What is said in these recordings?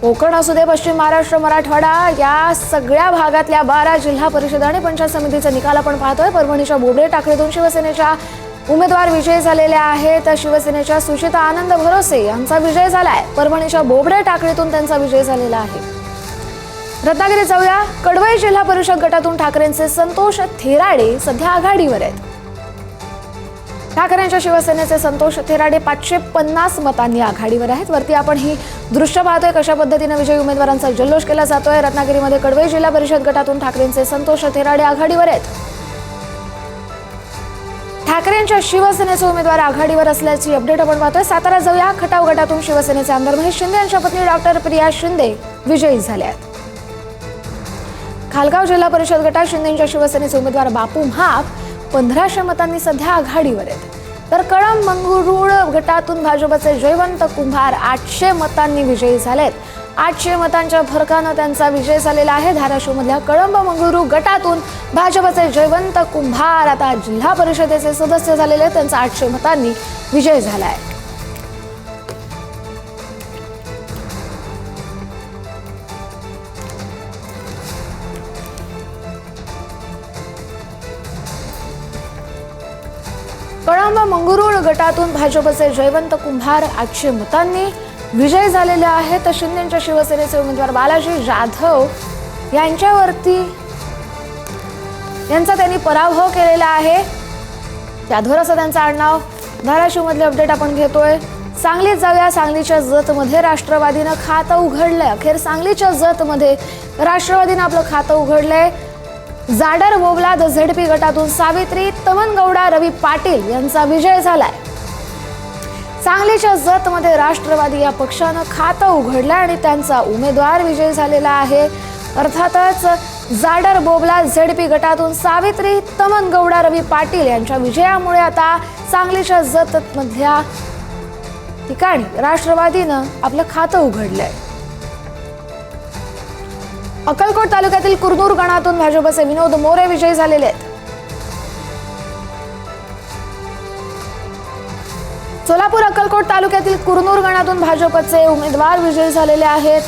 कोकण असू दे पश्चिम महाराष्ट्र मराठवाडा या सगळ्या भागातल्या बारा जिल्हा परिषद आणि पंचायत समितीचा निकाल आपण पाहतोय. परभणीच्या बोबडे टाकळीतून शिवसेनेच्या उमेदवार विजयी झालेल्या आहेत. शिवसेनेच्या सुचिता आनंद भरोसे यांचा विजय झालाय. परभणीच्या बोबडे टाकळीतून त्यांचा विजय झालेला आहे. रत्नागिरी जाऊया. कडवई जिल्हा परिषद गटातून ठाकरेंचे संतोष थेराडे सध्या आघाडीवर आहेत. ठाकरेंच्या शिवसेनेचे संतोष थेराडे पाचशे पन्नास मतांनी आघाडीवर आहेत. वरती आपण ही दृश्य पाहतोय. कशा पद्धतीनं विजयी उमेदवारांचा जल्लोष केला जातोय? रत्नागिरीमध्ये कडवई जिल्हा परिषद गटातून ठाकरेंचे संतोष थेराडे आघाडीवर आहेत. ठाकरेंच्या शिवसेनेचे उमेदवार आघाडीवर असल्याची अपडेट आपण पाहतोय. सातारा जाऊया. खटाव गटातून शिवसेनेचे आमदार महेश शिंदे यांच्या पत्नी डॉक्टर प्रिया शिंदे विजयी झाल्या आहेत. खालगाव जिल्हा परिषद गटात शिंदेच्या शिवसेनेचे उमेदवार बापू महाग पंधराशे मतांनी सध्या आघाडीवर आहेत. तर कळम मंगरुळ गटातून भाजपचे जयवंत कुंभार आठशे मतांनी विजयी झालेत. आठशे मतांच्या फरकानं त्यांचा विजय झालेला आहे. धाराशिवमधल्या कळंब मंगळुरू गटातून भाजपचे जयवंत कुंभार आता जिल्हा परिषदेचे सदस्य झालेले आहेत. त्यांचा आठशे मतांनी विजय झाला आहे कळंब मंगरुळ गटातून भाजपचे जयवंत कुंभार आठशे मतांनी विजय झालेले आहेत. तर शिंदेच्या शिवसेनेचे उमेदवार बालाजी जाधव यांच्यावरती यांचा त्यांनी पराभव केलेला आहे. जाधवर असं त्यांचं आडनाव धाराशिवमधले अपडेट आपण घेतोय. सांगलीत जाऊया. सांगलीच्या जतमध्ये राष्ट्रवादीनं खातं उघडलंय. अखेर सांगलीच्या जतमध्ये राष्ट्रवादीनं आपलं खातं उघडलंय. जाडर बोबला द झेडपी गटातून सावित्री तमनगौडा रवी पाटील यांचा विजय झालाय. सांगलीच्या जतमध्ये राष्ट्रवादी या पक्षानं खातं उघडलं आणि त्यांचा उमेदवार विजय झालेला आहे. अर्थातच जाडर बोबला झेडपी गटातून सावित्री तमनगौडा रवी पाटील यांच्या विजयामुळे आता सांगलीच्या जत मधल्या ठिकाणी राष्ट्रवादीनं आपलं खातं उघडलंय. अक्कलकोट तालुक्यातील कुरनूर गणातून भाजपचे विनोद मोरे विजयी झालेले आहेत. सोलापूर अक्कलकोट तालुक्यातील कुरनूर गणातून भाजपचे उमेदवार विजयी झालेले आहेत.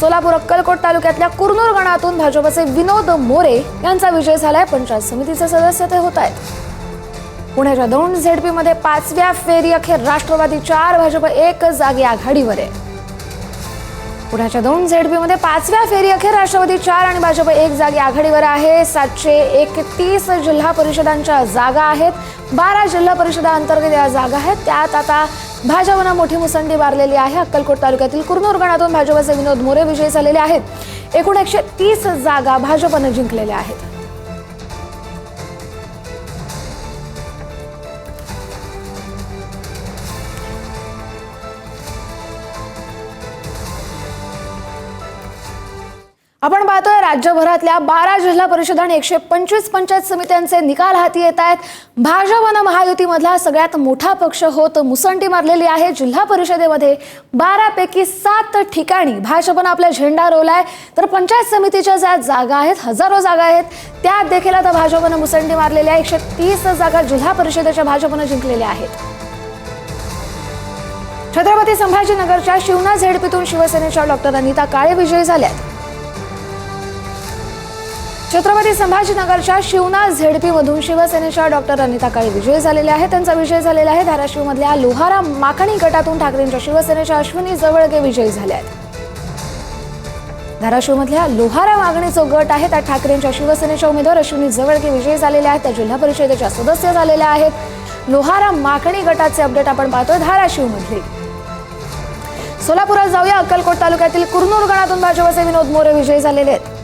सोलापूर अक्कलकोट तालुक्यातल्या कुरनूर गणातून भाजपचे विनोद मोरे यांचा विजय झालाय. पंचायत समितीचे सदस्य ते होत आहेत. पुण्याच्या दौंड झेडपीमध्ये पाचव्या फेरी अखेर राष्ट्रवादी चार भाजप एक जागी आघाडीवर आहे. पुण्याच्या दोन झेडपी मध्ये पाचव्या फेरी अखेर राष्ट्रवादी चार आणि भाजप एक जागी आघाडीवर आहे. सातशे एकतीस जिल्हा परिषदांच्या जागा आहेत. बारा जिल्हा परिषदा अंतर्गत या जागा आहेत. त्यात आता भाजपनं मोठी मुसंडी मारलेली आहे. अक्कलकोट तालुक्यातील कुरनूर गणातून भाजपचे विनोद मोरे विजयी झालेले आहेत. एकूण एकशे तीस जागा भाजपनं जिंकलेल्या आहेत. आपण पाहतोय राज्यभरातल्या बारा जिल्हा परिषद आणि एकशे पंचवीस पंचायत समित्यांचे निकाल हाती येत आहेत. भाजपनं महायुतीमधला सगळ्यात मोठा पक्ष होत मुसंडी मारलेली आहे. जिल्हा परिषदेमध्ये बारापैकी सात ठिकाणी भाजपनं आपला झेंडा रोवलाय. तर पंचायत समितीच्या ज्या जागा आहेत हजारो जागा आहेत त्यात देखील आता भाजपनं मुसंडी मारलेली आहे. एकशे तीस जागा जिल्हा परिषदेच्या भाजपनं जिंकलेल्या आहेत. छत्रपती संभाजीनगरच्या शिवना झेडपीतून शिवसेनेच्या डॉक्टर अनिता काळे विजयी झाल्यात. छत्रपती संभाजीनगरच्या शिवना झेडपीमधून शिवसेनेच्या डॉक्टर अनिता काळे विजयी झालेले आहेत. त्यांचा विजय झालेला आहे. धाराशिवमधल्या लोहारा माकणी गटातून ठाकरेंच्या शिवसेनेच्या अश्विनी जवळगे विजयी झाल्या आहेत. धाराशिवमधल्या लोहारा मागणी जो गट आहे त्यात ठाकरेंच्या शिवसेनेच्या उमेदवार अश्विनी जवळगे विजयी झालेल्या आहेत. त्या जिल्हा परिषदेच्या सदस्य झालेल्या आहेत. लोहारा माकणी गटाचे अपडेट आपण पाहतोय धाराशिवमधले. सोलापुरात जाऊया. अक्कलकोट तालुक्यातील कुरनूर गणातून भाजपचे विनोद मोरे विजयी झालेले आहेत.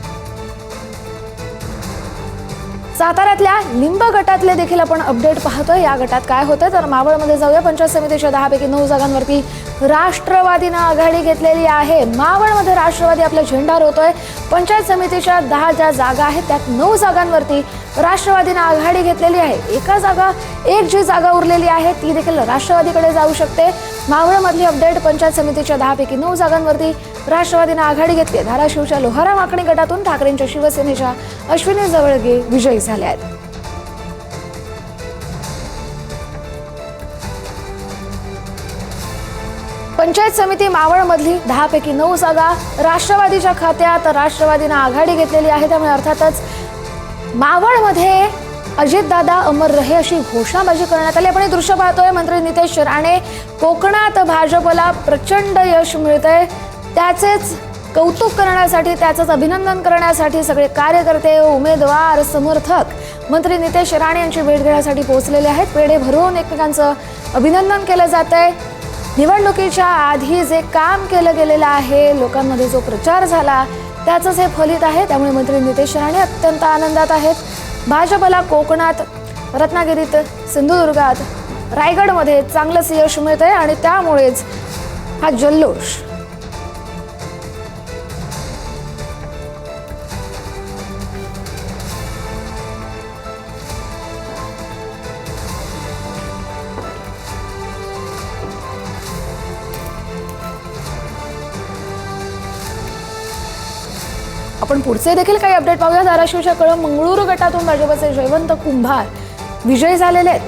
साताऱ्यातल्या लिंब गटातले देखील आपण अपडेट पाहतोय. या गटात काय होतं तर मावळमध्ये जाऊया. पंचायत समितीच्या दहापैकी नऊ जागांवरती राष्ट्रवादीनं आघाडी घेतलेली आहे. मावळमध्ये राष्ट्रवादी आपला झेंडा रोवतोय. पंचायत समितीच्या दहा ज्या जागा आहेत त्यात नऊ जागांवरती राष्ट्रवादीनं आघाडी घेतलेली आहे. एका जागा एक जी जागा उरलेली आहे ती देखील राष्ट्रवादीकडे जाऊ शकते. मावळमधली अपडेट. पंचायत समितीच्या दहापैकी नऊ जागांवरती राष्ट्रवादीनं आघाडी घेतली. आहे. धाराशिवच्या लोहारा माकणी गटातून ठाकरेंच्या शिवसेनेच्या अश्विनी जवळगे विजयी झाल्या आहेत. पंचायत समिती मावळमधली दहापैकी नऊ जागा राष्ट्रवादीच्या खात्यात राष्ट्रवादीनं आघाडी घेतलेली आहे. त्यामुळे अर्थातच मावळमध्ये अजितदादा अमर रहे अशी घोषणाबाजी करण्यात आली. आपण हे दृश्य पाहतोय. मंत्री नितेश राणे कोकणात भाजपला प्रचंड यश मिळतंय. त्याचेच कौतुक करण्यासाठी त्याचंच अभिनंदन करण्यासाठी सगळे कार्यकर्ते उमेदवार समर्थक मंत्री नितेश राणे यांची भेट घेण्यासाठी पोहोचलेले आहेत. पेढे भरून एकमेकांचं अभिनंदन केलं जात आहे निवडणुकीच्या आधी जे काम केलं गेलेलं आहे लोकांमध्ये जो प्रचार झाला त्याचंच हे फलित आहे. त्यामुळे मंत्री नितेश राणे अत्यंत आनंदात आहेत. भाजपला कोकणात रत्नागिरीत सिंधुदुर्गात रायगडमध्ये चांगलंच यश मिळत आहे आणि त्यामुळेच हा जल्लोष. आपण पुढचे देखील काही अपडेट पाहूया धाराशिवच्या कळम मंगळूर गटातून भाजपचे जयवंत कुंभार विजयी झालेले आहेत.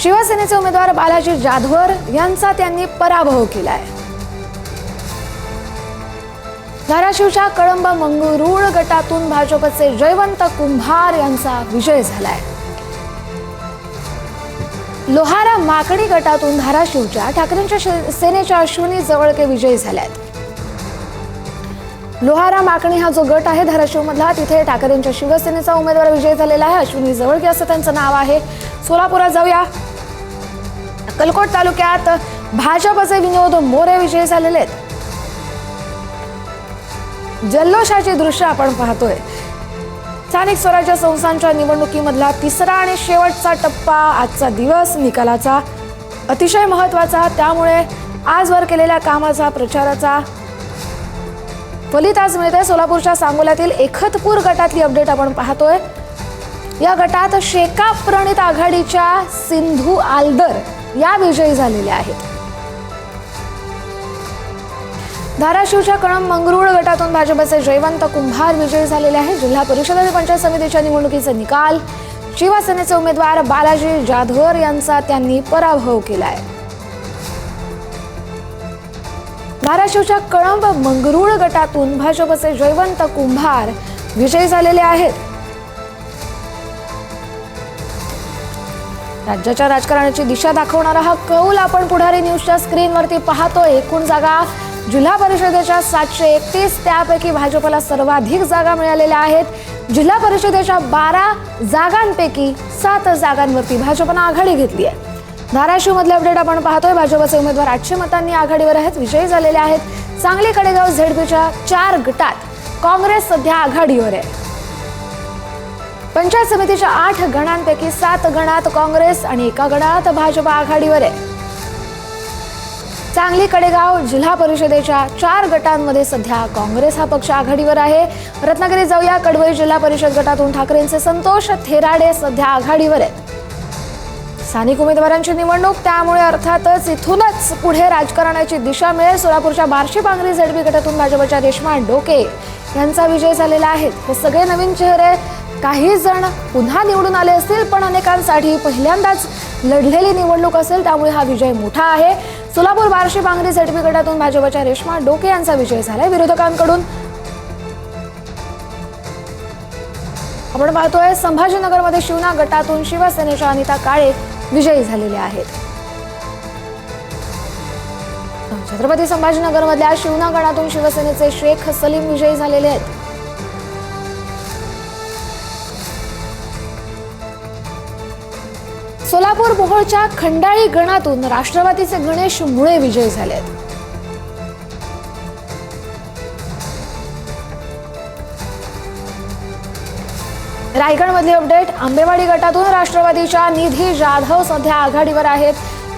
शिवसेनेचे उमेदवार बालाजी जाधवर यांचा त्यांनी पराभव केलाय. धाराशिवच्या कळंब मंगरुळ गटातून भाजपचे जयवंत कुंभार यांचा विजय झालाय. लोहारा माकडी गटातून धाराशिवच्या ठाकरेंच्या शे- सेनेच्या अश्विनी जवळके विजयी झाल्यात. लोहारा माकणी हा जो गट आहे धाराशिवमधला तिथे ठाकरेंच्या शिवसेनेचा उमेदवार विजय झालेला आहे. अश्विनी जवळके असं त्यांचं नाव आहे. सोलापुरात जाऊया. अक्कलकोट तालुक्यात भाजपचे विनोद मोरे विजयी झालेले आहेत. जल्लोषाची दृश्य आपण पाहतोय. स्थानिक स्वराज्य संस्थांच्या निवडणुकीमधला तिसरा आणि शेवटचा टप्पा आजचा दिवस निकालाचा अतिशय महत्त्वाचा त्यामुळे आजवर केलेल्या कामाचा प्रचाराचा फलित आज मिळते सोलापूरच्या सांगोल्यातील एकतपूर गटातली अपडेट आपण पाहतोय. या गटात शेका प्रणित आघाडीच्या सिंधू आलदर या विजयी झालेल्या आहेत. धाराशिवच्या कळम मंगरुळ गटातून भाजपचे जयवंत कुंभार विजयी झालेले आहेत. जिल्हा परिषद आणि पंचायत समितीच्या निवडणुकीचे निकाल शिवसेनेचे उमेदवार बालाजी जाधवर यांचा त्यांनी पराभव केला आहे धाराशिवच्या कळंब मंगरुळ गटातून भाजपचे जयवंत कुंभार विजयी झालेले आहेत. राज्याच्या राजकारणाची दिशा दाखवणारा हा कौल आपण पुढारी न्यूजच्या स्क्रीनवरती पाहतोय. एकूण जागा जिल्हा परिषदेच्या सातशे एकतीस त्यापैकी भाजपला सर्वाधिक जागा मिळालेल्या आहेत. जिल्हा परिषदेच्या बारा जागांपैकी सात जागांवरती भाजपनं आघाडी घेतली आहे. धाराशिव मधले अपडेट आपण पाहतोय. भाजपचे उमेदवार आठशे मतांनी आघाडीवर आहेत. विजयी झालेले आहेत. सांगली कडेगाव झेडपीच्या चार गटात काँग्रेस सध्या आघाडीवर आहे. पंचायत समितीच्या आठ गणांपैकी सात गणात काँग्रेस आणि एका गणात भाजप आघाडीवर आहे. सांगली कडेगाव जिल्हा परिषदेच्या चार गटांमध्ये सध्या काँग्रेस हा पक्ष आघाडीवर आहे. रत्नागिरी जाऊया. कडवई जिल्हा परिषद गटातून ठाकरेंचे संतोष थेराडे सध्या आघाडीवर आहेत. स्थानिक उमेदवारांची निवडणूक त्यामुळे अर्थातच इथूनच पुढे राजकारणाची दिशा मिळेल. सोलापूरच्या बार्शी पांगरी झडबी गटातून भाजपच्या रेश्मा डोके यांचा विजय झालेला आहे. हे सगळे नवीन चेहरे काही जण पुन्हा निवडून आले असतील पण अनेकांसाठी पहिल्यांदाच लढलेली निवडणूक असेल त्यामुळे हा विजय मोठा आहे. सोलापूर बार्शी पांगरी झडबी गटातून भाजपच्या रेश्मा डोके यांचा विजय झालाय. विरोधकांकडून आपण पाहतोय संभाजीनगरमध्ये शिवना गटातून शिवसेनेच्या अनिता काळे विजयी झालेल्या आहेत. छत्रपती संभाजीनगरमधल्या शिवना गणातून शिवसेनेचे शेख सलीम विजयी झालेले आहेत. सोलापूर मोहोळच्या खंडाळी गणातून राष्ट्रवादीचे गणेश मुळे विजयी झाले आहेत. रायगडमधली अपडेट. आंबेवाडी गटातून राष्ट्रवादीच्या निधी जाधव सध्या आघाडीवर आहेत.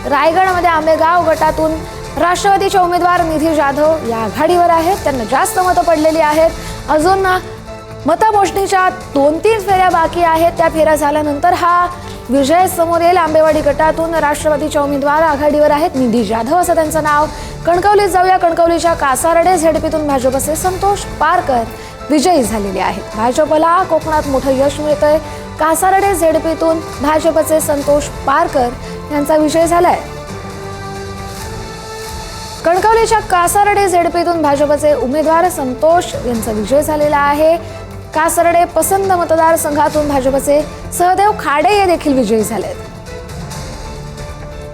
रायगडमध्ये आंबेगाव गटातून राष्ट्रवादीचे उमेदवार निधी जाधव या आघाडीवर आहेत. त्यांना जास्त मतं पडलेली आहेत. अजून मतमोजणीच्या दोन तीन फेऱ्या बाकी आहेत. त्या फेऱ्या झाल्यानंतर हा विजय समोर येईल आंबेवाडी गटातून राष्ट्रवादीच्या उमेदवार आघाडीवर आहेत. निधी जाधव असं त्यांचं नाव. कणकवलीत जाऊया. कणकवलीच्या कासारडे झेडपीतून भाजपचे संतोष पारकर. विजयी झालेले आहेत भाजपला कोकणात मोठं यश मिळतंय. कासारडे झेडपीतून भाजपचे संतोष पारकर यांचा विजय झालाय. कणकवलीच्या कासारडे झेडपीतून भाजपचे उमेदवार संतोष यांचा विजय झालेला आहे. कासारडे पसंत मतदारसंघातून भाजपचे सहदेव खाडे हे देखील विजयी झालेत.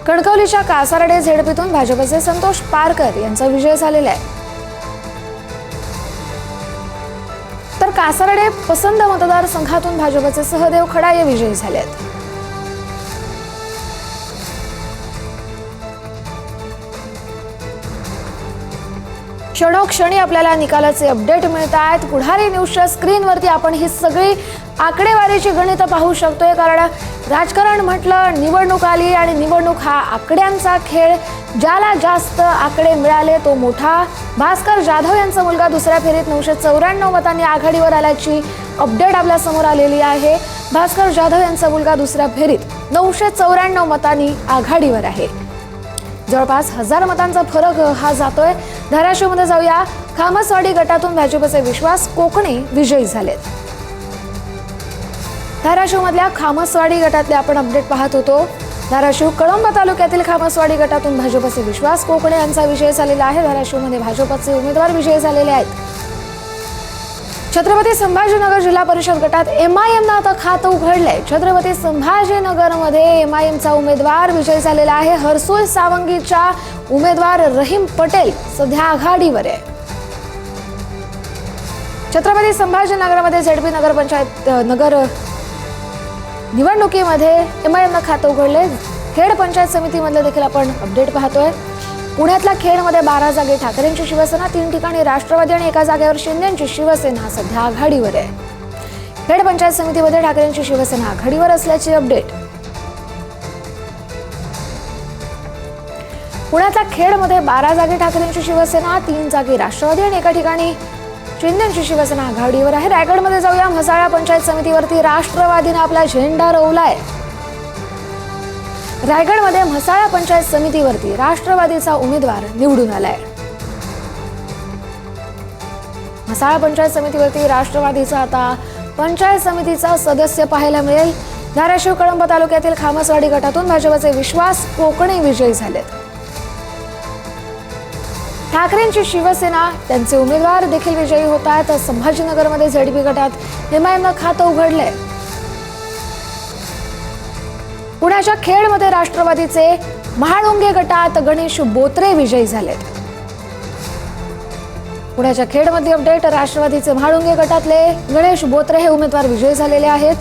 कणकवलीच्या कासारडे झेडपीतून भाजपचे संतोष पारकर यांचा विजय झालेला आहे. कासारडे पसंत मतदारसंघातून भाजपचे सहदेव खडाये विजयी झाले आहेत क्षणोक्षणी आपल्याला निकालाचे अपडेट मिळत आहेत पुढारी न्यूजच्या स्क्रीनवरती आपण ही सगळी आकडेवारीची गणितं पाहू शकतोय. कारण राजकारण म्हटलं निवडणूक आली आणि निवडणूक हा आकड्यांचा खेळ. ज्याला जास्त आकडे मिळाले तो मोठा. भास्कर जाधव यांचा मुलगा दुसऱ्या फेरीत नऊशे चौऱ्याण्णव मतांनी आघाडीवर आल्याची अपडेट आपल्यासमोर आलेली आहे. भास्कर जाधव यांचा मुलगा दुसऱ्या फेरीत नऊशे चौऱ्याण्णव मतांनी आघाडीवर आहे. जवळपास हजार मतांचा फरक हा जातोय. धाराशिवमध्ये जाऊया. खामसवाडी गटातून भाजपचे विश्वास कोकणे विजयी झालेत. धाराशिवमधल्या खामसवाडी गटातले आपण अपडेट पाहत होतो. धाराशिव कळंब तालुक्यातील खामसवाडी गटातून भाजपचे विश्वास कोकणे यांचा विजय झालेला आहे. धाराशिवमध्ये भाजपचे उमेदवार विजयी झालेले आहेत. छत्रपती संभाजीनगर जिल्हा परिषद गटात एम आय एमनं आता खातं उघडलंय. छत्रपती संभाजीनगरमध्ये एम आय एमचा उमेदवार विजयी झालेला आहे. हर्सुल सावंगीच्या उमेदवार रहीम पटेल सध्या आघाडीवर आहे. छत्रपती संभाजीनगरमध्ये झेडपी नगरपंचायत नगर निवडणुकीमध्ये एम आय एमनं खातं उघडले. खेड पंचायत समितीमधलं देखील आपण अपडेट पाहतोय. पुण्यातल्या खेडमध्ये बारा जागे ठाकरेंची शिवसेना तीन ठिकाणी राष्ट्रवादी आणि एका जागेवर शिंदेची शिवसेना सध्या आघाडीवर आहे. खेड पंचायत समितीमध्ये ठाकरेंची शिवसेना आघाडीवर असल्याची अपडेट पुण्यातल्या खेडमध्ये बारा जागे ठाकरेंची शिवसेना तीन जागी राष्ट्रवादी आणि एका ठिकाणी शिंदेची शिवसेना आघाडीवर आहे. रायगडमध्ये जाऊया. म्हसाळा पंचायत समितीवरती राष्ट्रवादीनं आपला झेंडा रोवलाय. रायगडमध्ये म्हसाळा पंचायत समितीवरती राष्ट्रवादीचा उमेदवार निवडून आलाय. म्हसाळा पंचायत समितीवरती राष्ट्रवादीचा आता पंचायत समितीचा सदस्य पाहायला मिळेल. धाराशिव कळंब तालुक्यातील खामसवाडी गटातून भाजपचे विश्वास कोकणे विजयी झालेत. ठाकरेंची शिवसेना त्यांचे उमेदवार देखील विजयी होत आहेत. संभाजीनगरमध्ये झडपी गटात एमआयएमनं खातं उघडलंय पुण्याच्या खेडमध्ये राष्ट्रवादीचे महाळुंगे गटात गणेश बोत्रे विजयी झालेत. पुण्याच्या खेडमध्ये अपडेट राष्ट्रवादीचे महाळुंगे गटातले गणेश बोत्रे हे उमेदवार विजयी झालेले आहेत.